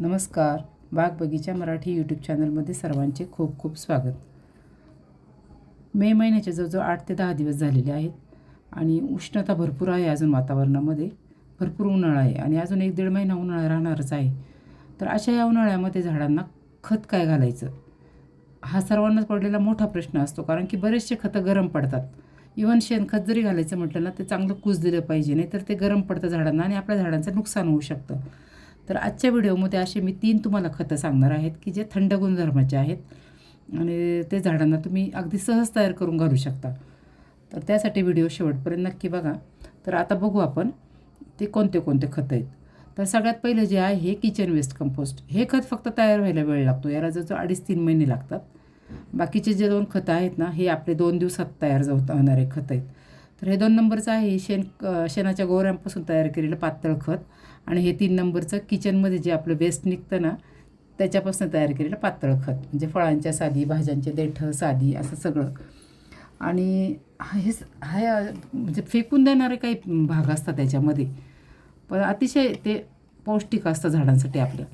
नमस्कार. बाग बगीचा मराठी यूट्यूब चॅनलमध्ये सर्वांचे खूप खूप स्वागत. मे महिन्याचे जवळजवळ आठ ते दहा दिवस झालेले आहेत आणि उष्णता भरपूर आहे अजून वातावरणामध्ये. भरपूर उन्हाळा आहे आणि अजून एक दीड महिना उन्हाळा राहणारच आहे. तर अशा या उन्हाळ्यामध्ये झाडांना खत काय घालायचं? हा सर्वांनाच पडलेला मोठा प्रश्न असतो कारण की बरेचसे खतं गरम पडतात. इवन शेणखत जरी घालायचं म्हटलं ना ते चांगलं कुस दिलं पाहिजे नाही तर ते गरम पडतं झाडांना आणि आपल्या झाडांचं नुकसान होऊ शकतं. तर आजच्या व्हिडिओमध्ये असे मी तीन तुम्हाला खतं सांगणार आहेत की जे थंड गुणधर्माचे आहेत. आणि ते झाडांना तुम्ही अगदी सहज तयार करून घालू शकता. तर त्यासाठी व्हिडिओ शेवटपर्यंत नक्की बघा. तर आता बघू आपण ते कोणते कोणते खतं आहेत. तर सगळ्यात पहिलं जे आहे हे किचन वेस्ट कंपोस्ट हे खत फक्त तयार व्हायला वेळ लागतो. याला जवळजवळ अडीच तीन महिने लागतात. बाकीचे जे दोन खतं आहेत ना हे आपले दोन दिवसात तयार होत होणारे खतं आहेत. तर हे दोन नंबरचं आहे. शेण शेणाच्या गोवऱ्यांपासून तयार केलेलं पातळ खत आणि हे तीन नंबरचं किचनमध्ये जे आपलं वेस्ट निघतं ना त्याच्यापासून तयार केलेलं पातळ खत. म्हणजे फळांच्या साधी भाज्यांचे देठं साधी असं सगळं. आणि हे स- हा म्हणजे फेकून देणारे काही भाग असतात त्याच्यामध्ये. पण अतिशय ते पौष्टिक असतं झाडांसाठी आपल्या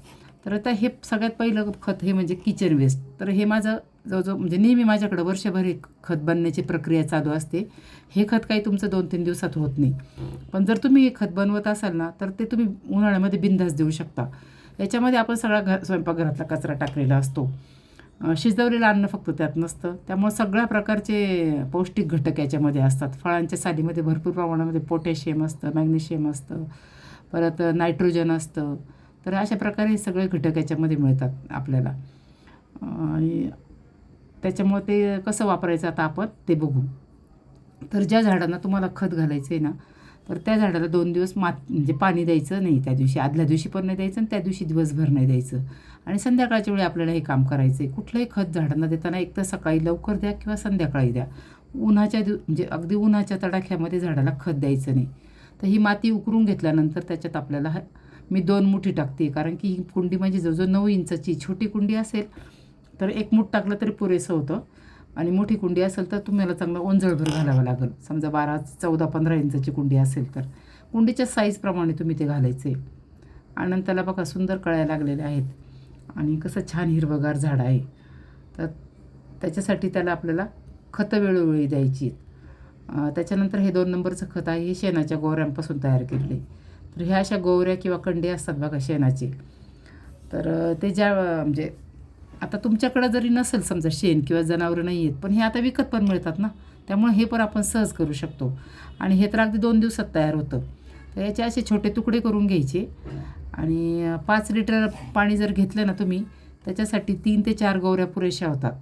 तर आता हे सगळ्यात पहिलं खत हे म्हणजे किचन वेस्ट तर हे माझं जवळजवळ म्हणजे नेहमी माझ्याकडं वर्षभर हे खत बनण्याची प्रक्रिया चालू असते. हे खत काही तुमचं दोन तीन दिवसात होत नाही. पण जर तुम्ही हे खत बनवत असाल ना तर ते तुम्ही उन्हाळ्यामध्ये बिंदास देऊ शकता. याच्यामध्ये आपण सगळा घर स्वयंपाकघरातला कचरा टाकलेला असतो. शिजवलेलं अन्न फक्त त्यात नसतं. त्यामुळे सगळ्या प्रकारचे पौष्टिक घटक याच्यामध्ये असतात. फळांच्या सालीमध्ये भरपूर प्रमाणामध्ये पोटॅशियम असतं मॅग्नेशियम असतं परत नायट्रोजन असतं. तर अशा प्रकारे सगळे घटक याच्यामध्ये मिळतात आपल्याला. आणि त्याच्यामुळे ते कसं वापरायचं आता आपण ते बघू. तर ज्या झाडांना तुम्हाला खत घालायचं आहे ना तर त्या झाडाला दोन दिवस मात म्हणजे पाणी द्यायचं नाही त्या दिवशी. आदल्या दिवशी पण नाही द्यायचं आणि त्या दिवशी दिवसभर नाही द्यायचं. आणि संध्याकाळच्या वेळी आपल्याला हे काम करायचं आहे कुठलंही खत झाडांना देताना एक तर सकाळी लवकर द्या किंवा संध्याकाळी द्या. उन्हाच्या दिव म्हणजे अगदी उन्हाच्या तडाख्यामध्ये झाडाला खत द्यायचं नाही. तर ही माती उकरून घेतल्यानंतर त्याच्यात आपल्याला मी दोन मुठी टाकते. कारण की ही कुंडी म्हणजे जवळजवळ नऊ इंचाची छोटी कुंडी असेल तर एक मूठ टाकलं तरी पुरेसं होतं. आणि मोठी कुंडी असेल तर तुम्हाला चांगलं ओंजळभर घालावं लागेल. समजा बारा चौदा पंधरा इंचाची कुंडी असेल तर. कुंडीच्या साईजप्रमाणे तुम्ही ते घालायचे. आणि त्याला बघा सुंदर कळ्या लागलेल्या आहेत. आणि कसं छान हिरवगार झाड आहे. तर त्याच्यासाठी त्याला आपल्याला खतं वेळोवेळी द्यायची. त्याच्यानंतर हे दोन नंबरचं खत आहे. हे शेणाच्या गोवऱ्यांपासून तयार केलेले. तर ह्या अशा गोवऱ्या किंवा कंडे असतात बघा शेणाचे. तर ते ज्या म्हणजे आता तुमच्याकडं जरी नसेल समजा शेण किंवा जनावरं नाही आहेत पण हे आता विकत पण मिळतात ना? त्यामुळे हे पण आपण सहज करू शकतो. आणि हे तर अगदी दोन दिवसात तयार होतं. तर याचे असे छोटे तुकडे करून घ्यायचे. आणि पाच लिटर पाणी जर घेतलं ना तुम्ही त्याच्यासाठी तीन ते चार गौऱ्या पुरेशा होतात.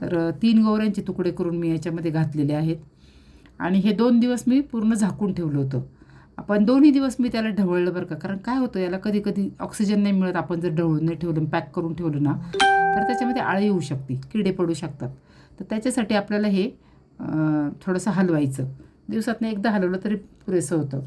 तर तीन गौऱ्यांचे तुकडे करून मी याच्यामध्ये घातलेले आहेत. आणि हे दोन दिवस मी पूर्ण झाकून ठेवलं होतं. आपण दोन्ही दिवस मी त्याला ढवळलं बरं का. कारण काय होतं याला कधी कधी ऑक्सिजन नाही मिळत आपण जर ढवळून नाही ठेवलं पॅक करून ठेवलं ना तर त्याच्यामध्ये आळी येऊ शकते किडे पडू शकतात. तर त्याच्यासाठी आपल्याला हे थोडंसं हलवायचं. दिवसातनं एकदा हलवलं तरी पुरेसं होतं.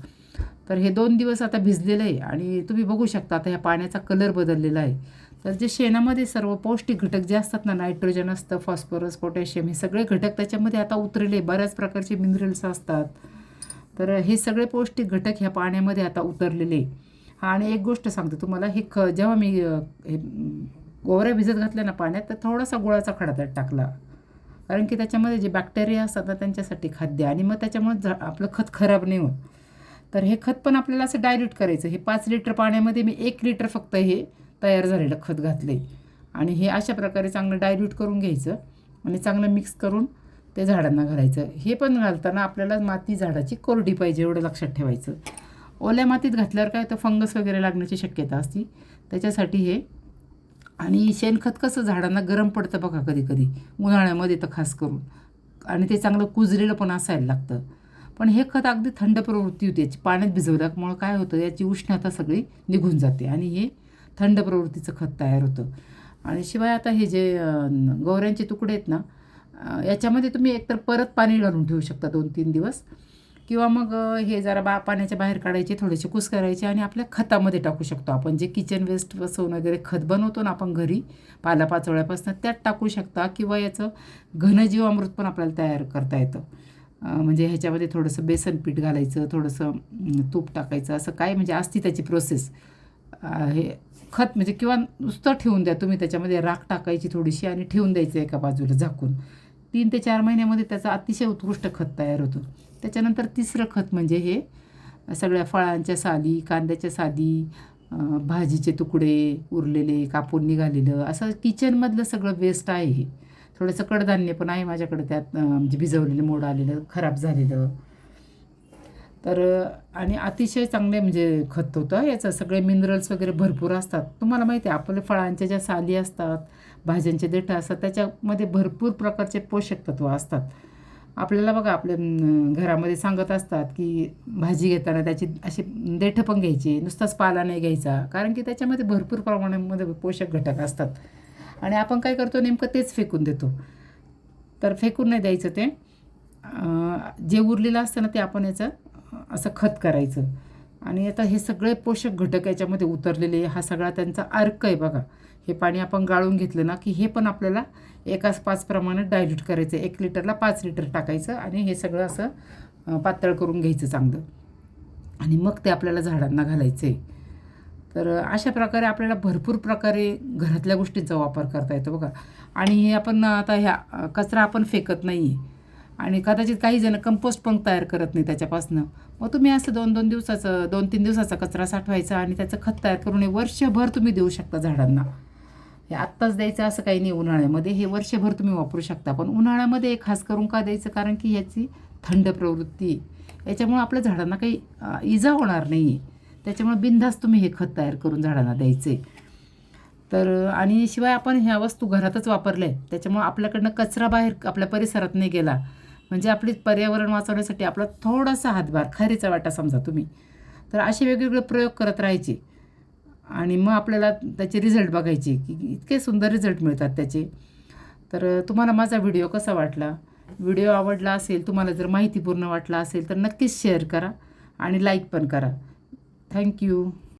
तर हे दोन दिवस आता भिजलेलं आहे आणि तुम्ही बघू शकता आता ह्या पाण्याचा कलर बदललेला आहे. तर जे शेणामध्ये सर्व पौष्टिक घटक जे असतात ना नायट्रोजन असतं फॉस्फरस पोटॅशियम हे सगळे घटक त्याच्यामध्ये आता उतरले. बऱ्याच प्रकारचे मिनरल्स असतात. तर हे सगळे पौष्टिक घटक ह्या पाण्यामध्ये आता उतरलेले हा आणि एक गोष्ट सांगते तुम्हाला हे ख जेव्हा मी हे गोवऱ्या भिजत घातल्या ना पाण्यात तर थोडासा गुळाचा खडा त्यात टाकला. कारण की त्याच्यामध्ये जे बॅक्टेरिया असतात ना त्यांच्यासाठी खाद्य आणि मग त्याच्यामुळे झा आपलं खत खराब नाही होत. तर हे खत पण आपल्याला असं डायल्यूट करायचं. हे पाच लिटर पाण्यामध्ये मी एक लिटर फक्त हे तयार झालेलं खत घातले आणि हे अशा प्रकारे चांगलं डायल्यूट करून घ्यायचं. आणि चांगलं मिक्स करून ते झाडांना घालायचं. हे पण घालताना आपल्याला माती झाडाची कोरडी पाहिजे एवढं लक्षात ठेवायचं. ओल्या मातीत घातल्यावर काय तर फंगस वगैरे लागण्याची शक्यता असती. त्याच्यासाठी हे. आणि शेणखत कसं? झाडांना गरम पडतं बघा कधी कधी. उन्हाळ्यामध्ये तर खास करून. आणि ते चांगलं कुजलेलं पण असायला लागतं. पण हे खत अगदी थंड प्रवृत्ती होती. याची पाण्यात भिजवल्यामुळं काय होतं? याची उष्णता सगळी निघून जाते. आणि हे थंड प्रवृत्तीचं खत तयार होतं. आणि शिवाय आता हे जे गौऱ्यांचे तुकडे आहेत ना याच्यामध्ये तुम्ही एकतर परत पाणी घालून ठेवू शकता दोन तीन दिवस. किंवा मग हे जरा बा पाण्याच्या बाहेर काढायचे थोडेसे कुस करायचे आणि आपल्या खतामध्ये टाकू शकतो आपण. जे किचन वेस्ट बसवून वगैरे खत बनवतो ना आपण घरी पालापाचोळ्यापासून त्यात टाकू शकता. किंवा याचं घनजीवामृत पण आपल्याला तयार करता येतं. म्हणजे ह्याच्यामध्ये थोडंसं बेसन पीठ घालायचं थोडंसं तूप टाकायचं असं काय म्हणजे असती त्याची प्रोसेस हे खत म्हणजे किंवा नुसतं ठेवून द्या तुम्ही त्याच्यामध्ये राख टाकायची थोडीशी आणि ठेवून द्यायचं एका बाजूला झाकून. तीन ते चार महिन्यामध्ये त्याचा अतिशय उत्कृष्ट खत तयार होतो. त्याच्यानंतर तिसरं खत म्हणजे हे सगळ्या फळांच्या साली कांद्याच्या साली भाजीचे तुकडे उरलेले कापून निघालेलं असं किचनमधलं सगळं वेस्ट आहे हे. थोडंसं कडधान्य पण आहे माझ्याकडे त्यात म्हणजे भिजवलेलं मोड आलेलं खराब झालेलं. तर आणि अतिशय चांगले म्हणजे खत होतं. याचं सगळे मिनरल्स वगैरे भरपूर असतात. तुम्हाला माहिती आहे आपल्या फळांच्या ज्या साली असतात भाज्यांचे देठं असतात त्याच्यामध्ये भरपूर प्रकारचे पोषक तत्व असतात. आपल्याला बघा आपल्या घरामध्ये सांगत असतात की भाजी घेताना त्याची अशी देठं पण घ्यायची नुसताच पाला नाही घ्यायचा. कारण की त्याच्यामध्ये भरपूर प्रमाणामध्ये पोषक घटक असतात. आणि आपण काय करतो नेमकं तेच फेकून देतो. तर फेकून नाही द्यायचं ते. जे उरलेलं असतं ना ते आपण याचं असं खत करायचं. आणि आता हे सगळे पोषक घटक याच्यामध्ये उतरलेले हा सगळा त्यांचा अर्क आहे बघा. हे पाणी आपण गाळून घेतलं ना की हे पण आपल्याला एकाच पाच प्रमाणात डायल्यूट करायचं. एक लिटरला पाच लिटर टाकायचं आणि हे सगळं असं पातळ करून घ्यायचं चांगलं. आणि मग ते आपल्याला झाडांना घालायचं आहे तर अशा प्रकारे आपल्याला भरपूर प्रकारे घरातल्या गोष्टींचा वापर करता येतो बघा. आणि हे आपण आता ह्या कचरा आपण फेकत नाही आहे आणि कदाचित काही जण कंपोस्ट पण तयार करत नाही त्याच्यापासनं. मग तुम्ही असं दोन दोन दिवसाचं दोन तीन दिवसाचा कचरा साठवायचा आणि त्याचं खत तयार करून हे वर्षभर तुम्ही देऊ शकता झाडांना. हे आत्ताच द्यायचं असं काही नाही उन्हाळ्यामध्ये हे वर्षभर तुम्ही वापरू शकता. पण उन्हाळ्यामध्ये खास करून का द्यायचं? कारण की याची थंड प्रवृत्ती याच्यामुळं आपल्या झाडांना काही इजा होणार नाही आहे त्याच्यामुळे बिनधास्त तुम्ही हे खत तयार करून झाडांना द्यायचे तर आणि शिवाय आपण ह्या वस्तू घरातच वापरल्या आहेत. त्याच्यामुळं आपल्याकडनं कचरा बाहेर आपल्या परिसरात नाही गेला. म्हणजे आपली पर्यावरण वाचवण्यासाठी आपला थोडासा हातभार खरीचा वाटा समजा तुम्ही. तर असे वेगवेगळे प्रयोग करत राहायचे. आणि मग आपल्याला त्याचे रिझल्ट बघायचे की इतके सुंदर रिझल्ट मिळतात त्याचे. तर तुम्हाला माझा व्हिडिओ कसा वाटला? व्हिडिओ आवडला असेल तुम्हाला जर माहितीपूर्ण वाटला असेल तर नक्कीच शेअर करा आणि लाईक पण करा. थँक्यू